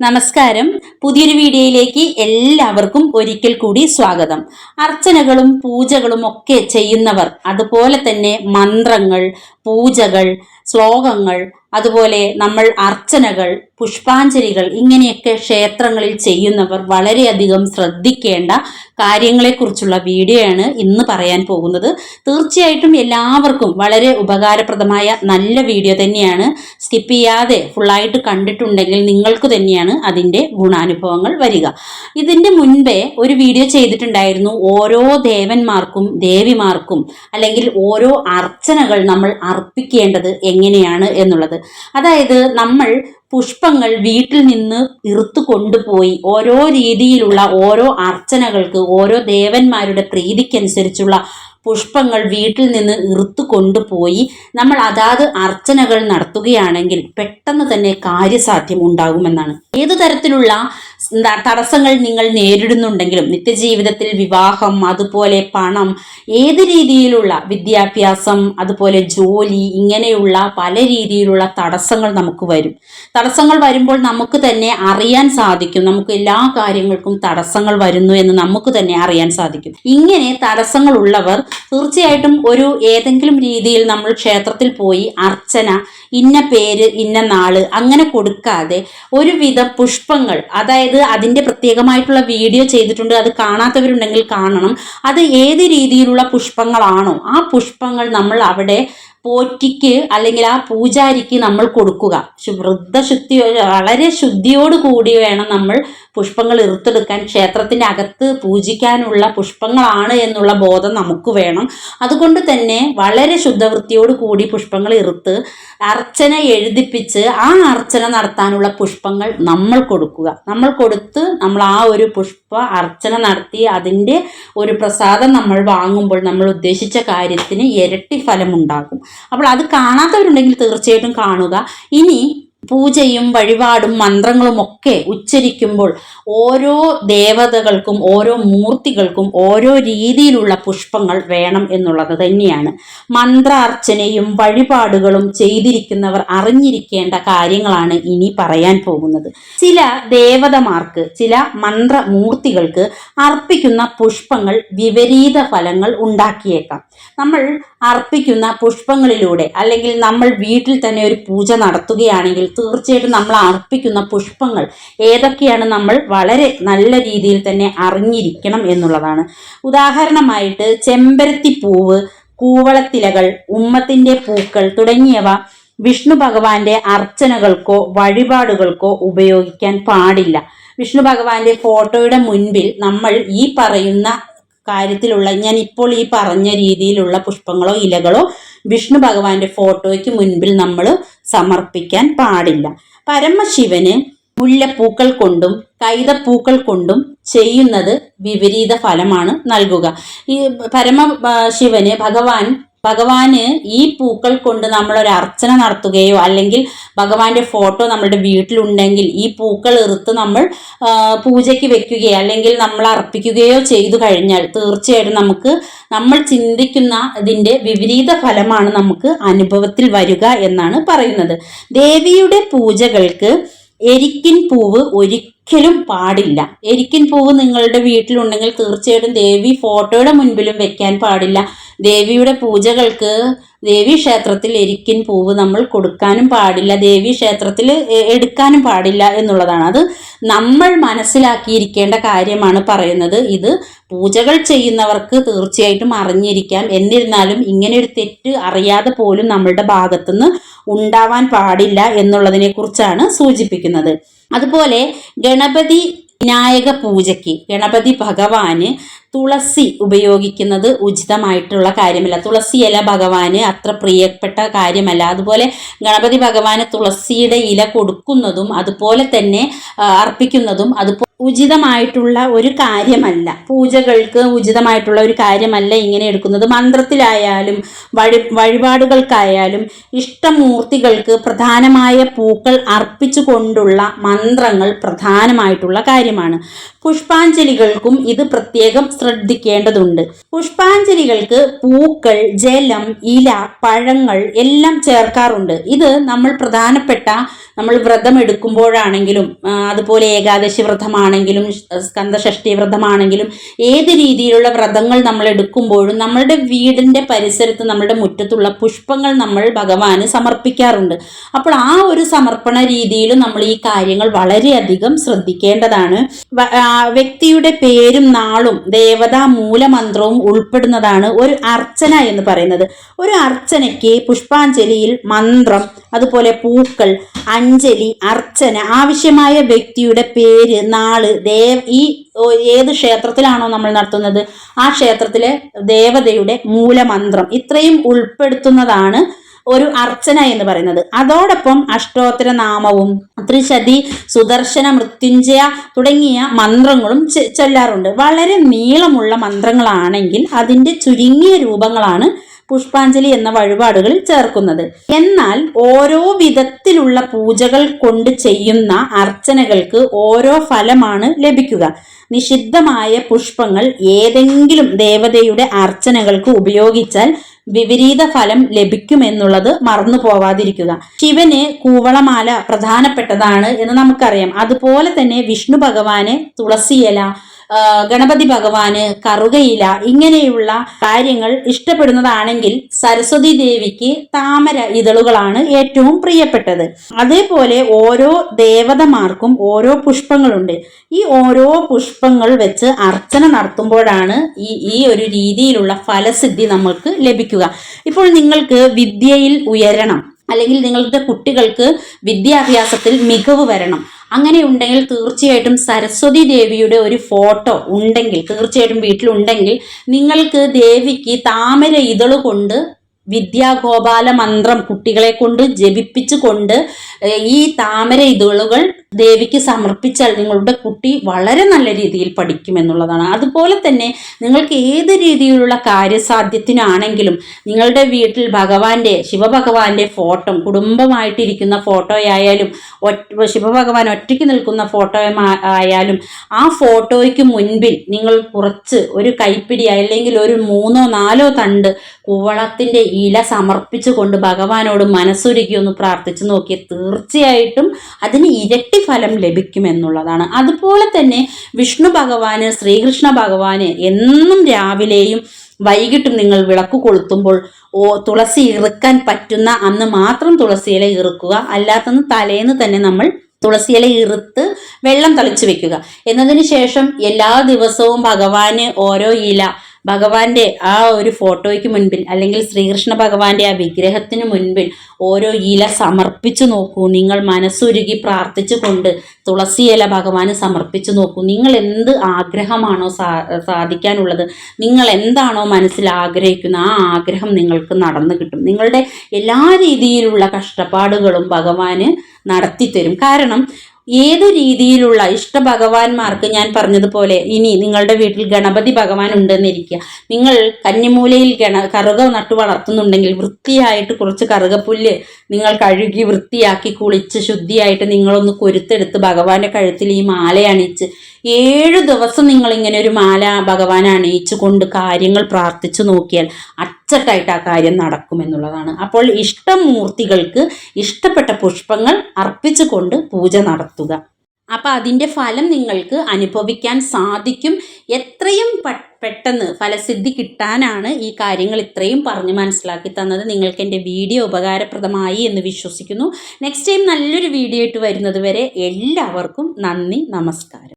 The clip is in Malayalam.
നമസ്കാരം. പുതിയൊരു വീഡിയോയിലേക്ക് എല്ലാവർക്കും ഒരിക്കൽ കൂടി സ്വാഗതം. അർച്ചനകളും പൂജകളും ഒക്കെ ചെയ്യുന്നവർ അതുപോലെ തന്നെ മന്ത്രങ്ങൾ പൂജകൾ ശ്ലോകങ്ങൾ അതുപോലെ നമ്മൾ അർച്ചനകൾ പുഷ്പാഞ്ജലികൾ ഇങ്ങനെയൊക്കെ ക്ഷേത്രങ്ങളിൽ ചെയ്യുന്നവർ വളരെയധികം ശ്രദ്ധിക്കേണ്ട കാര്യങ്ങളെക്കുറിച്ചുള്ള വീഡിയോയാണ് ഇന്ന് പറയാൻ പോകുന്നത്. തീർച്ചയായിട്ടും എല്ലാവർക്കും വളരെ ഉപകാരപ്രദമായ നല്ല വീഡിയോ തന്നെയാണ്. സ്കിപ്പ് ചെയ്യാതെ ഫുള്ളായിട്ട് കണ്ടിട്ടുണ്ടെങ്കിൽ നിങ്ങൾക്ക് തന്നെയാണ് അതിന്റെ ഗുണാനുഭവങ്ങൾ വരിക. ഇതിന്റെ മുൻപേ ഒരു വീഡിയോ ചെയ്തിട്ടുണ്ടായിരുന്നു. ഓരോ ദേവന്മാർക്കും ദേവിമാർക്കും അല്ലെങ്കിൽ ഓരോ അർച്ചനകൾ നമ്മൾ അർപ്പിക്കേണ്ടത് എങ്ങനെയാണ് എന്നുള്ളത്. അതായത് നമ്മൾ പുഷ്പങ്ങൾ വീട്ടിൽ നിന്ന് ഇറുത്തു കൊണ്ടുപോയി ഓരോ രീതിയിലുള്ള ഓരോ അർച്ചനകൾക്ക് ഓരോ ദേവന്മാരുടെ പ്രീതിക്കനുസരിച്ചുള്ള പുഷ്പങ്ങൾ വീട്ടിൽ നിന്ന് ഇറുത്തു കൊണ്ടുപോയി നമ്മൾ അതാത് അർച്ചനകൾ നടത്തുകയാണെങ്കിൽ പെട്ടെന്ന് തന്നെ കാര്യസാധ്യം ഉണ്ടാകുമെന്നാണ്. ഏതു തരത്തിലുള്ള തടസ്സങ്ങൾ നിങ്ങൾ നേരിടുന്നുണ്ടെങ്കിലും നിത്യജീവിതത്തിൽ വിവാഹം അതുപോലെ പണം ഏത് രീതിയിലുള്ള വിദ്യാഭ്യാസം അതുപോലെ ജോലി ഇങ്ങനെയുള്ള പല രീതിയിലുള്ള തടസ്സങ്ങൾ നമുക്ക് വരും. തടസ്സങ്ങൾ വരുമ്പോൾ നമുക്ക് തന്നെ അറിയാൻ സാധിക്കും. നമുക്ക് എല്ലാ കാര്യങ്ങൾക്കും തടസ്സങ്ങൾ വരുന്നു എന്ന് നമുക്ക് തന്നെ അറിയാൻ സാധിക്കും. ഇങ്ങനെ തടസ്സങ്ങൾ ഉള്ളവർ തീർച്ചയായിട്ടും ഒരു ഏതെങ്കിലും രീതിയിൽ നമ്മൾ ക്ഷേത്രത്തിൽ പോയി അർച്ചന ഇന്ന പേര് ഇന്ന നാൾ അങ്ങനെ കൊടുക്കാതെ ഒരുവിധ പുഷ്പങ്ങൾ അതായത് അതിന്റെ പ്രത്യേകമായിട്ടുള്ള വീഡിയോ ചെയ്തിട്ടുണ്ട്. അത് കാണാത്തവരുണ്ടെങ്കിൽ കാണണം. അത് ഏത് രീതിയിലുള്ള പുഷ്പങ്ങളാണോ ആ പുഷ്പങ്ങൾ നമ്മൾ അവിടെ പോറ്റിക്ക് അല്ലെങ്കിൽ ആ പൂജാരിക്ക് നമ്മൾ കൊടുക്കുക. വൃദ്ധശുദ്ധി വളരെ ശുദ്ധിയോട് കൂടി വേണം നമ്മൾ പുഷ്പങ്ങൾ ഇറുത്തെടുക്കാൻ ക്ഷേത്രത്തിന്റെ അകത്ത് പൂജിക്കാനുള്ള പുഷ്പങ്ങളാണ് എന്നുള്ള ബോധം നമുക്ക് വേണം. അതുകൊണ്ട് തന്നെ വളരെ ശുദ്ധവൃത്തിയോട് കൂടി പുഷ്പങ്ങൾ ഇറുത്ത് അർച്ചന എഴുതിപ്പിച്ച് ആ അർച്ചന നടത്താനുള്ള പുഷ്പങ്ങൾ നമ്മൾ കൊടുക്കുക. നമ്മൾ കൊടുത്ത് നമ്മൾ ആ ഒരു പുഷ്പ അർച്ചന നടത്തി അതിന്റെ ഒരു പ്രസാദം നമ്മൾ വാങ്ങുമ്പോൾ നമ്മൾ ഉദ്ദേശിച്ച കാര്യത്തിന് ഇരട്ടി ഫലമുണ്ടാകും. അപ്പോൾ അത് കാണാത്തവരുണ്ടെങ്കിൽ തീർച്ചയായിട്ടും കാണുക. ഇനി പൂജയും വഴിപാടും മന്ത്രങ്ങളും ഒക്കെ ഉച്ചരിക്കുമ്പോൾ ഓരോ ദേവതകൾക്കും ഓരോ മൂർത്തികൾക്കും ഓരോ രീതിയിലുള്ള പുഷ്പങ്ങൾ വേണം എന്നുള്ളത് തന്നെയാണ്. മന്ത്രാർച്ചനയും വഴിപാടുകളും ചെയ്തിരിക്കുന്നവർ അറിഞ്ഞിരിക്കേണ്ട കാര്യങ്ങളാണ് ഇനി പറയാൻ പോകുന്നത്. ചില ദേവതമാർക്ക് ചില മന്ത്രമൂർത്തികൾക്ക് അർപ്പിക്കുന്ന പുഷ്പങ്ങൾ വിപരീത ഫലങ്ങൾ ഉണ്ടാക്കിയേക്കാം. നമ്മൾ അർപ്പിക്കുന്ന പുഷ്പങ്ങളിലൂടെ അല്ലെങ്കിൽ നമ്മൾ വീട്ടിൽ തന്നെ ഒരു പൂജ നടത്തുകയാണെങ്കിൽ തീർച്ചയായിട്ടും നമ്മൾ അർപ്പിക്കുന്ന പുഷ്പങ്ങൾ ഏതൊക്കെയാണ് നമ്മൾ വളരെ നല്ല രീതിയിൽ തന്നെ അറിഞ്ഞിരിക്കണം എന്നുള്ളതാണ്. ഉദാഹരണമായിട്ട് ചെമ്പരത്തി പൂവ് കൂവളത്തിലകൾ ഉമ്മത്തിന്റെ പൂക്കൾ തുടങ്ങിയവ വിഷ്ണു ഭഗവാന്റെ അർച്ചനകൾക്കോ വഴിപാടുകൾക്കോ ഉപയോഗിക്കാൻ പാടില്ല. വിഷ്ണു ഭഗവാന്റെ ഫോട്ടോയുടെ മുൻപിൽ നമ്മൾ ഈ പറയുന്ന കാര്യത്തിലുള്ള ഞാൻ ഇപ്പോൾ ഈ പറഞ്ഞ രീതിയിലുള്ള പുഷ്പങ്ങളോ ഇലകളോ വിഷ്ണു ഭഗവാന്റെ ഫോട്ടോയ്ക്ക് മുൻപിൽ നമ്മൾ സമർപ്പിക്കാൻ പാടില്ല. പരമശിവന് മുല്ലപ്പൂക്കൾ കൊണ്ടും കൈതപ്പൂക്കൾ കൊണ്ടും ചെയ്യുന്നത് വിപരീത ഫലമാണ് നൽകുക. ഈ പരമ ശിവന് ഭഗവാൻ ഭഗവാന് ഈ പൂക്കൾ കൊണ്ട് നമ്മൾ ഒരു അർച്ചന നടത്തുകയോ അല്ലെങ്കിൽ ഭഗവാന്റെ ഫോട്ടോ നമ്മുടെ വീട്ടിലുണ്ടെങ്കിൽ ഈ പൂക്കൾ എറുത്ത് നമ്മൾ പൂജയ്ക്ക് വെക്കുകയോ അല്ലെങ്കിൽ നമ്മൾ അർപ്പിക്കുകയോ ചെയ്തു കഴിഞ്ഞാൽ തീർച്ചയായിട്ടും നമുക്ക് നമ്മൾ ചിന്തിക്കുന്ന ഇതിന്റെ വിപരീത ഫലമാണ് നമുക്ക് അനുഭവത്തിൽ വരിക എന്നാണ് പറയുന്നത്. ദേവിയുടെ പൂജകൾക്ക് എരിക്കിൻ പൂവ് ഒരിക്കലും പാടില്ല. എരിക്കൻ പൂവ് നിങ്ങളുടെ വീട്ടിലുണ്ടെങ്കിൽ തീർച്ചയായിട്ടും ദേവി ഫോട്ടോയുടെ മുൻപിലും വെക്കാൻ പാടില്ല. ദേവിയുടെ പൂജകൾക്ക് ദേവി ക്ഷേത്രത്തിൽ എരിക്കിൻ പൂവ് നമ്മൾ കൊടുക്കാനും പാടില്ല ദേവി ക്ഷേത്രത്തിൽ എടുക്കാനും പാടില്ല എന്നുള്ളതാണ്. അത് നമ്മൾ മനസ്സിലാക്കിയിരിക്കേണ്ട കാര്യമാണ് പറയുന്നത്. ഇത് പൂജകൾ ചെയ്യുന്നവർക്ക് തീർച്ചയായിട്ടും അറിഞ്ഞിരിക്കാം. എന്നിരുന്നാലും ഇങ്ങനെ ഒരു തെറ്റ് അറിയാതെ പോലും നമ്മളുടെ ഭാഗത്തുനിന്ന് ഉണ്ടാവാൻ പാടില്ല എന്നുള്ളതിനെ കുറിച്ചാണ് സൂചിപ്പിക്കുന്നത്. അതുപോലെ ഗണപതി വിനായക പൂജയ്ക്ക് ഗണപതി ഭഗവാന് തുളസി ഉപയോഗിക്കുന്നത് ഉചിതമായിട്ടുള്ള കാര്യമല്ല. തുളസി ഇല ഭഗവാന് അത്ര പ്രിയപ്പെട്ട കാര്യമല്ല. അതുപോലെ ഗണപതി ഭഗവാന് തുളസിയുടെ ഇല കൊടുക്കുന്നതും അതുപോലെ തന്നെ അർപ്പിക്കുന്നതും അതുപോലെ ഉചിതമായിട്ടുള്ള ഒരു കാര്യമല്ല. പൂജകൾക്ക് ഉചിതമായിട്ടുള്ള ഒരു കാര്യമല്ല ഇങ്ങനെ എടുക്കുന്നത്. മന്ത്രത്തിലായാലും വഴി വഴിപാടുകൾക്കായാലും ഇഷ്ടമൂർത്തികൾക്ക് പ്രധാനമായ പൂക്കൾ അർപ്പിച്ചു കൊണ്ടുള്ള മന്ത്രങ്ങൾ പ്രധാനമായിട്ടുള്ള കാര്യമാണ്. പുഷ്പാഞ്ജലികൾക്കും ഇത് പ്രത്യേകം ശ്രദ്ധിക്കേണ്ടതുണ്ട്. പുഷ്പാഞ്ജലികൾക്ക് പൂക്കൾ ജലം ഇല പഴങ്ങൾ എല്ലാം ചേർക്കാറുണ്ട്. ഇത് നമ്മൾ പ്രധാനപ്പെട്ട നമ്മൾ വ്രതം എടുക്കുമ്പോഴാണെങ്കിലും അതുപോലെ ഏകാദശി വ്രതമാണെങ്കിലും സ്കന്ദഷഷ്ഠി വ്രതമാണെങ്കിലും ഏത് രീതിയിലുള്ള വ്രതങ്ങൾ നമ്മൾ എടുക്കുമ്പോഴും നമ്മളുടെ വീടിന്റെ പരിസരത്ത് നമ്മുടെ മുറ്റത്തുള്ള പുഷ്പങ്ങൾ നമ്മൾ ഭഗവാന് സമർപ്പിക്കാറുണ്ട്. അപ്പോൾ ആ ഒരു സമർപ്പണ രീതിയിൽ നമ്മൾ ഈ കാര്യങ്ങൾ വളരെയധികം ശ്രദ്ധിക്കേണ്ടതാണ്. വ്യക്തിയുടെ പേരും നാളും ദേവതാ മൂലമന്ത്രവും ഉൾപ്പെടുന്നതാണ് ഒരു അർച്ചന എന്ന് പറയുന്നത്. ഒരു അർച്ചനയ്ക്ക് പുഷ്പാഞ്ജലിയിൽ മന്ത്രം അതുപോലെ പൂക്കൾ അഞ്ജലി അർച്ചന ആവശ്യമായ വ്യക്തിയുടെ പേര് നാൾ ദേവ് ഈ ഏത് ക്ഷേത്രത്തിലാണോ നമ്മൾ നടത്തുന്നത് ആ ക്ഷേത്രത്തിലെ ദേവതയുടെ മൂലമന്ത്രം. ഇത്രയും ഉൾപ്പെടുത്തുന്നതാണ് ഒരു അർച്ചന എന്ന് പറയുന്നത്. അതോടൊപ്പം അഷ്ടോത്തര നാമവും ത്രിശതി സുദർശന മൃത്യുഞ്ജയ തുടങ്ങിയ മന്ത്രങ്ങളും ചൊല്ലാറുണ്ട്. വളരെ നീളമുള്ള മന്ത്രങ്ങളാണെങ്കിൽ അതിന്റെ ചുരുങ്ങിയ രൂപങ്ങളാണ് പുഷ്പാഞ്ജലി എന്ന വഴിപാടുകളിൽ ചേർക്കുന്നത്. എന്നാൽ ഓരോ വിധത്തിലുള്ള പൂജകൾ കൊണ്ട് ചെയ്യുന്ന അർച്ചനകൾക്ക് ഓരോ ഫലമാണ് ലഭിക്കുക. നിഷിദ്ധമായ പുഷ്പങ്ങൾ ഏതെങ്കിലും ദേവതയുടെ അർച്ചനകൾക്ക് ഉപയോഗിച്ചാൽ വിപരീത ഫലം ലഭിക്കുമെന്നുള്ളത് മറന്നു പോവാതിരിക്കുക. ശിവന് കൂവളമാല പ്രധാനപ്പെട്ടതാണ് എന്ന് നമുക്കറിയാം. അതുപോലെ തന്നെ വിഷ്ണു ഭഗവാന് തുളസിയില ഗണപതി ഭഗവാന് കറുകയില ഇങ്ങനെയുള്ള കാര്യങ്ങൾ ഇഷ്ടപ്പെടുന്നതാണെങ്കിൽ സരസ്വതി ദേവിക്ക് താമര ഇതളുകളാണ് ഏറ്റവും പ്രിയപ്പെട്ടത്. അതേപോലെ ഓരോ ദേവതമാർക്കും ഓരോ പുഷ്പങ്ങളുണ്ട്. ഈ ഓരോ പുഷ്പങ്ങൾ വെച്ച് അർച്ചന നടത്തുമ്പോഴാണ് ഈ ഈ ഒരു രീതിയിലുള്ള ഫലസിദ്ധി നമ്മൾക്ക് ലഭിക്കുക. ഇപ്പോൾ നിങ്ങൾക്ക് വിദ്യയിൽ ഉയരണം. അല്ലെങ്കിൽ നിങ്ങളുടെ കുട്ടികൾക്ക് വിദ്യാഭ്യാസത്തിൽ മികവ് വരണം. അങ്ങനെ ഉണ്ടെങ്കിൽ തീർച്ചയായിട്ടും സരസ്വതി ദേവിയുടെ ഒരു ഫോട്ടോ ഉണ്ടെങ്കിൽ തീർച്ചയായിട്ടും വീട്ടിലുണ്ടെങ്കിൽ നിങ്ങൾക്ക് ദേവിക്ക് താമര ഇതൾ കൊണ്ട് വിദ്യാഗോപാല മന്ത്രം കുട്ടികളെ കൊണ്ട് ജപിപ്പിച്ചു കൊണ്ട് ഈ താമര ഇതളുകൾ ദേവിക്ക് സമർപ്പിച്ചാൽ നിങ്ങളുടെ കുട്ടി വളരെ നല്ല രീതിയിൽ പഠിക്കുമെന്നുള്ളതാണ് അതുപോലെ തന്നെ നിങ്ങൾക്ക് ഏത് രീതിയിലുള്ള കാര്യസാധ്യത്തിനാണെങ്കിലും നിങ്ങളുടെ വീട്ടിൽ ഭഗവാന്റെ ശിവഭഗവാന്റെ ഫോട്ടോ കുടുംബമായിട്ടിരിക്കുന്ന ഫോട്ടോയായാലും ശിവഭഗവാൻ ഒറ്റയ്ക്ക് നിൽക്കുന്ന ഫോട്ടോ ആയാലും ആ ഫോട്ടോയ്ക്ക് മുൻപിൽ നിങ്ങൾ കുറച്ച് ഒരു കൈപ്പിടി അല്ലെങ്കിൽ ഒരു മൂന്നോ നാലോ തണ്ട് കൂവളത്തിന്റെ ഇല സമർപ്പിച്ചുകൊണ്ട് ഭഗവാനോട് മനസ്സൊരുക്കി ഒന്ന് പ്രാർത്ഥിച്ചു നോക്കിയാൽ തീർച്ചയായിട്ടും അതിന് ഇരട്ടി ഫലം ലഭിക്കുമെന്നുള്ളതാണ്. അതുപോലെ തന്നെ വിഷ്ണു ഭഗവാന് ശ്രീകൃഷ്ണ ഭഗവാന് എന്നും രാവിലെയും വൈകിട്ടും നിങ്ങൾ വിളക്ക് കൊളുത്തുമ്പോൾ ഓ തുളസി ഇറുക്കാൻ പറ്റുന്ന അന്ന് മാത്രം തുളസിയില ഇറുക്കുക. അല്ലാത്തന്ന് തലേന്ന് തന്നെ നമ്മൾ തുളസിയില ഇറുത്ത് വെള്ളം തളിച്ചു വെക്കുക. എന്നതിന് ശേഷം എല്ലാ ദിവസവും ഭഗവാന് ഓരോ ഇല ഭഗവാന്റെ ആ ഒരു ഫോട്ടോയ്ക്ക് മുൻപിൽ അല്ലെങ്കിൽ ശ്രീകൃഷ്ണ ഭഗവാന്റെ ആ വിഗ്രഹത്തിന് മുൻപിൽ ഓരോ ഇല സമർപ്പിച്ചു നോക്കൂ. നിങ്ങൾ മനസ്സുരുകി പ്രാർത്ഥിച്ചുകൊണ്ട് ഇല ഭഗവാന് സമർപ്പിച്ചു നോക്കൂ. നിങ്ങൾ എന്ത് ആഗ്രഹമാണോ സാ സാധിക്കാനുള്ളത് നിങ്ങൾ എന്താണോ മനസ്സിൽ ആഗ്രഹിക്കുന്ന ആ ആഗ്രഹം നിങ്ങൾക്ക് നടന്നു കിട്ടും. നിങ്ങളുടെ എല്ലാ രീതിയിലുള്ള കഷ്ടപ്പാടുകളും ഭഗവാന് നടത്തിത്തരും. കാരണം ഏതു രീതിയിലുള്ള ഇഷ്ട ഭഗവാന്മാർക്ക് ഞാൻ പറഞ്ഞതുപോലെ ഇനി നിങ്ങളുടെ വീട്ടിൽ ഗണപതി ഭഗവാൻ ഉണ്ടെന്നിരിക്കുക. നിങ്ങൾ കന്നിമൂലയിൽ ഗണ കറുക നട്ടു വളർത്തുന്നുണ്ടെങ്കിൽ വൃത്തിയായിട്ട് കുറച്ച് കറുകപ്പുല്ല് നിങ്ങൾ കഴുകി വൃത്തിയാക്കി കുളിച്ച് ശുദ്ധിയായിട്ട് നിങ്ങളൊന്ന് കൊരുത്തെടുത്ത് ഭഗവാന്റെ കഴുത്തിൽ ഈ മാല അണിയിച്ച് ഏഴു ദിവസം നിങ്ങൾ ഇങ്ങനെ ഒരു മാല ഭഗവാൻ അണിയിച്ചു കൊണ്ട് കാര്യങ്ങൾ പ്രാർത്ഥിച്ചു നോക്കിയാൽ അച്ചട്ടായിട്ട് ആ കാര്യം നടക്കുമെന്നുള്ളതാണ് അപ്പോൾ ഇഷ്ടമൂർത്തികൾക്ക് ഇഷ്ടപ്പെട്ട പുഷ്പങ്ങൾ അർപ്പിച്ചുകൊണ്ട് പൂജ നടത്തുക. അപ്പം അതിന്റെ ഫലം നിങ്ങൾക്ക് അനുഭവിക്കാൻ സാധിക്കും. എത്രയും പെട്ടെന്ന് ഫലസിദ്ധി കിട്ടാനാണ് ഈ കാര്യങ്ങൾ ഇത്രയും പറഞ്ഞ് മനസ്സിലാക്കി തന്നത്. നിങ്ങൾക്ക് എന്റെ വീഡിയോ ഉപകാരപ്രദമായി എന്ന് വിശ്വസിക്കുന്നു. നെക്സ്റ്റ് ടൈം നല്ലൊരു വീഡിയോ ആയിട്ട് വരുന്നത് വരെ എല്ലാവർക്കും നന്ദി നമസ്കാരം.